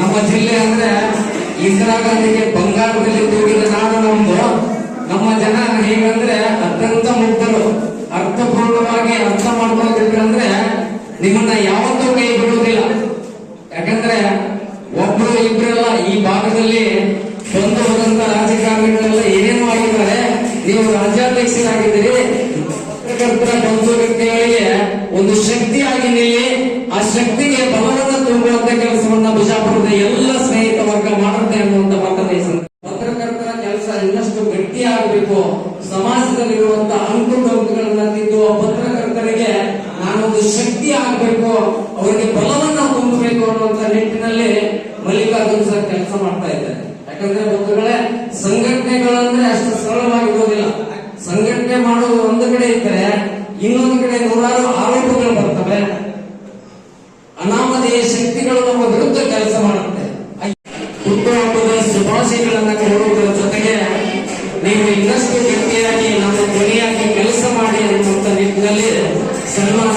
ನಮ್ಮ ಜಿಲ್ಲೆ ಅಂದ್ರೆ ಇಂದಿರಾ ಗಾಂಧಿಗೆ ಬಂಗಾರದಲ್ಲಿ ತೂಗಿದ ನಾಡು ನಮ್ದು ನಮ್ಮ ಜನ ಹೇಗಂದ್ರೆ ಅತ್ಯಂತ ಮುಗ್ಧರು. ಅರ್ಥಪೂರ್ಣವಾಗಿ ಅರ್ಥ ಅಂದ್ರೆ ನಿಮ್ಮನ್ನ ಯಾವತ್ತೂ ಕೈ ಬಿಡುವುದಿಲ್ಲ. ಯಾಕಂದ್ರೆ ಒಬ್ರು ಇಬ್ರೆಲ್ಲ ಈ ಭಾಗದಲ್ಲಿ ಬಂದು ಹೋದಂತ ರಾಜಕಾರಣಿಗಳೆಲ್ಲ ಏನೇನು ಆಗಿದ್ದಾರೆ. ನೀವು ರಾಜ್ಯಾಧ್ಯಕ್ಷರಾಗಿದ್ದೀರಿ. ಪತ್ರಕರ್ತರ ಬಂಧು ವ್ಯಕ್ತಿಗಳಿಗೆ ಒಂದು ಶಕ್ತಿಯಾಗಿ ನಿಲ್ಲಿ, ಆ ಶಕ್ತಿಗೆ ಬಲವನ್ನು ತುಂಬುವಂತ ವರ್ಗ ಮಾಡುತ್ತೆ ಅನ್ನುವಂತ ಮಾತನ್ನ ಈ ಪತ್ರಕರ್ತರ ಕೆಲಸ ಇನ್ನಷ್ಟು ಗಟ್ಟಿಯಾಗಬೇಕು ಸಮಾಜದಲ್ಲಿರುವಂತಹ ಅಂಕು ಡೊಂಕುಗಳನ್ನ ತಿದ್ದು ಪತ್ರಕರ್ತರಿಗೆ ನಾನೊಂದು ಶಕ್ತಿ ಆಗ್ಬೇಕು. ಅವರಿಗೆ ಬಲವನ್ನ ತುಂಬಬೇಕು ಅನ್ನುವಂತ ನಿಟ್ಟಿನಲ್ಲಿ ಮಲ್ಲಿಕಾರ್ಜುನ್ ಸರ್ ಕೆಲಸ ಮಾಡ್ತಾ ಇದ್ದಾರೆ. ಯಾಕಂದ್ರೆ ಬಂಧುಗಳೇ ಸಂಘಟನೆಗಳಂದ್ರೆ ಅಷ್ಟು ಸರಳವಾಗಿರೋದಿಲ್ಲ ಸಂಘಟನೆ ಮಾಡೋದು ಒಂದು ಕಡೆ ಇದ್ರೆ ಇನ್ನೊಂದು ಕಡೆ ನೂರಾರು ಆರೋಪಗಳು ಬರ್ತವೆ. ಅನಾಮಧೇಯ ಶಕ್ತಿಗಳು ನಮ್ಮ ವಿರುದ್ಧ ಕೆಲಸ ಮಾಡುತ್ತೆ ಇನ್ನಷ್ಟು ಗಟ್ಟಿಯಾಗಿ ನಮ್ಮ ಧ್ವನಿಯಾಗಿ ಕೆಲಸ ಮಾಡಿ ಅನ್ನುವಂಥ ನಿಟ್ಟಿನಲ್ಲಿ ಸನ್ಮಾನವನ್ನು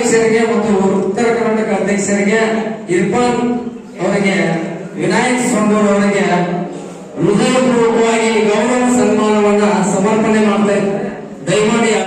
ರಾಜ್ಯಾಧ್ಯಕ್ಷರಿಗೆ ಮತ್ತು ಉತ್ತರ ಕರ್ನಾಟಕ ಅಧ್ಯಕ್ಷರಿಗೆ ಇರ್ಫಾನ್ ಅವರಿಗೆ ವಿನಾಯಕ್ ಸ್ವಾಮಿ ಅವರಿಗೆ ಹೃದಯಪೂರ್ವಕವಾಗಿ ಗೌರವ